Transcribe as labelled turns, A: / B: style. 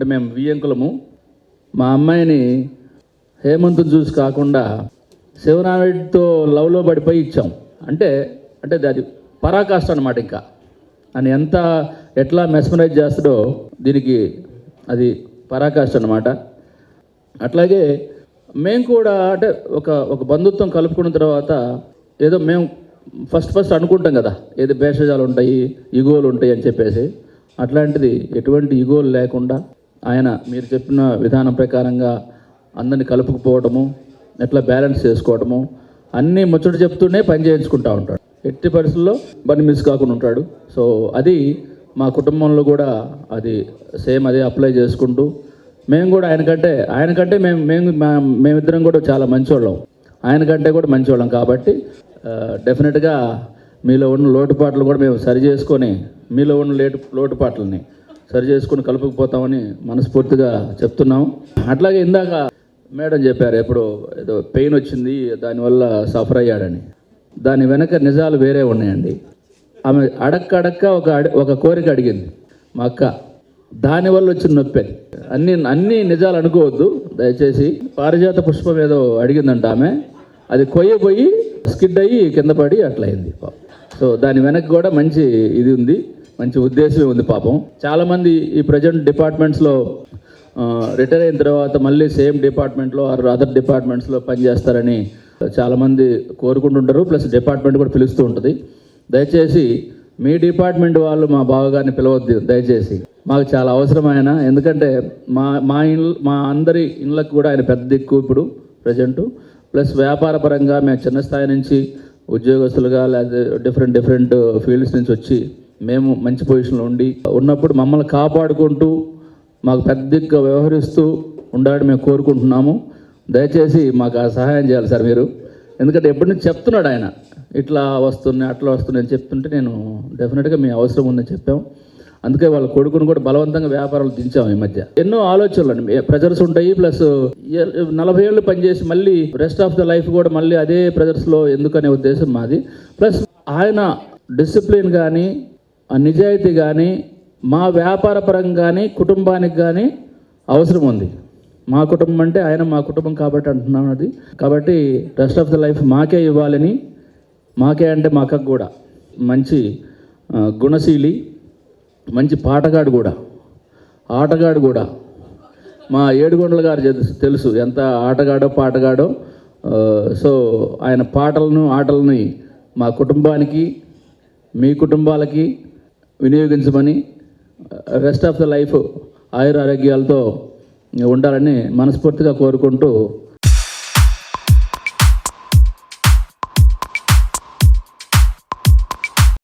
A: అంటే మేము వియ్యంకులము మా అమ్మాయిని హేమంత్ చూసి కాకుండా శివనాయుడితో లవ్లో పడిపోయి ఇచ్చాం. అంటే అంటే అది పరాకాష్ట అనమాట ఇంకా. అని ఎంత ఎట్లా మెస్మరైజ్ చేస్తాడో దీనికి అది పరాకాష్ట అనమాట అట్లాగే మేము కూడా అంటే ఒక ఒక బంధుత్వం కలుపుకున్న తర్వాత ఏదో మేము ఫస్ట్ ఫస్ట్ అనుకుంటాం కదా ఏదో భేషజాలు ఉంటాయి ఇగోలు ఉంటాయి అని చెప్పేసి. అట్లాంటిది ఎటువంటి ఇగోలు లేకుండా ఆయన మీరు చెప్పిన విధానం ప్రకారంగా అందరిని కలుపుకుపోవడము ఎట్లా బ్యాలెన్స్ చేసుకోవడము అన్నీ ముచ్చట చెప్తూనే పని చేయించుకుంటా ఉంటాడు. ఎట్టి పరిస్థితుల్లో బండి మిస్ కాకుండా ఉంటాడు. సో అది మా కుటుంబంలో కూడా అది సేమ్ అదే అప్లై చేసుకుంటూ మేము కూడా ఆయనకంటే ఆయనకంటే మేము మేము మేమిద్దరం కూడా చాలా మంచివాళ్ళం ఆయనకంటే కూడా మంచివాళ్ళం కాబట్టి డెఫినెట్గా మీలో ఉన్న లోటుపాట్లు కూడా మేము సరి చేసుకొని మీలో ఉన్న లేటు లోటుపాట్లని సరి చేసుకొని కలుపుకుపోతామని మనస్ఫూర్తిగా చెప్తున్నాం. అట్లాగే ఇందాక మేడం చెప్పారు ఎప్పుడు ఏదో పెయిన్ వచ్చింది దానివల్ల సఫర్ అయ్యాడని. దాని వెనక నిజాలు వేరే ఉన్నాయండి. ఆమె అడక్క అడక్క ఒక ఒక కోరిక అడిగింది. మా అక్క దానివల్ల వచ్చిన నొప్పి. అది అన్ని అన్ని నిజాలు అనుకోవద్దు దయచేసి. పారిజాత పుష్పం ఏదో అడిగిందంట ఆమె. అది కొయ్యబోయి స్కిడ్ అయ్యి కింద పడి అట్లయింది. సో దాని వెనక కూడా మంచి ఇది ఉంది. మంచి ఉద్దేశమే ఉంది పాపం. చాలామంది ఈ ప్రజెంట్ డిపార్ట్మెంట్స్లో రిటైర్ అయిన తర్వాత మళ్ళీ సేమ్ డిపార్ట్మెంట్లో ఆర్ అదర్ డిపార్ట్మెంట్స్లో పనిచేస్తారని చాలామంది కోరుకుంటుంటారు. ప్లస్ డిపార్ట్మెంట్ కూడా పిలుస్తూ ఉంటుంది. దయచేసి మీ డిపార్ట్మెంట్ వాళ్ళు మా బావగారిని పిలవద్దు దయచేసి. మాకు చాలా అవసరం ఆయన. ఎందుకంటే మా మా ఇల్ మా అందరి ఇళ్ళకు కూడా ఆయన పెద్ద దిక్కు ఇప్పుడు ప్రజెంటు ప్లస్ వ్యాపార పరంగా మేము చిన్న స్థాయి నుంచి ఉద్యోగస్తులుగా లేదా డిఫరెంట్ డిఫరెంట్ ఫీల్డ్స్ నుంచి వచ్చి మేము మంచి పొజిషన్లో ఉండి ఉన్నప్పుడు మమ్మల్ని కాపాడుకుంటూ మాకు పెద్దగా వ్యవహరిస్తూ ఉండాలని మేము కోరుకుంటున్నాము. దయచేసి మాకు ఆ సహాయం చేయాలి సార్ మీరు. ఎందుకంటే ఎప్పటి నుంచి చెప్తున్నాడు ఆయన ఇట్లా వస్తున్నాయి అట్లా వస్తున్నాయి అని చెప్తుంటే నేను డెఫినెట్గా మీ అవసరం ఉందని చెప్పాము అందుకే వాళ్ళ కొడుకును కూడా బలవంతంగా వ్యాపారాలు దించాం ఈ మధ్య. ఎన్నో ఆలోచనలు అండి. ప్రెజర్స్ ఉంటాయి ప్లస్ నలభై ఏళ్ళు పనిచేసి మళ్ళీ రెస్ట్ ఆఫ్ ద లైఫ్ కూడా మళ్ళీ అదే ప్రెజర్స్లో ఎందుకనే ఉద్దేశం మాది. ప్లస్ ఆయన డిసిప్లిన్ కానీ నిజాయితీ కానీ మా వ్యాపార పరంగా కానీ కుటుంబానికి కానీ అవసరం ఉంది. మా కుటుంబం అంటే ఆయన మా కుటుంబం కాబట్టి అంటున్నాం అది. కాబట్టి రెస్ట్ ఆఫ్ ద లైఫ్ మాకే ఇవ్వాలని మాకే అంటే మా అక్కకు కూడా. మంచి గుణశీలి మంచి పాటగాడు కూడా. ఆటగాడు కూడా. మా ఏడుగొండల గారు తెలుసు- ఎంత ఆటగాడో పాటగాడో. సో ఆయన పాటలను ఆటలని మా కుటుంబానికి మీ కుటుంబాలకి వినియోగించమని రెస్ట్ ఆఫ్ ద లైఫ్ ఆయుర ఆరోగ్యాలతో ఉండాలని మనస్ఫూర్తిగా కోరుకుంటూ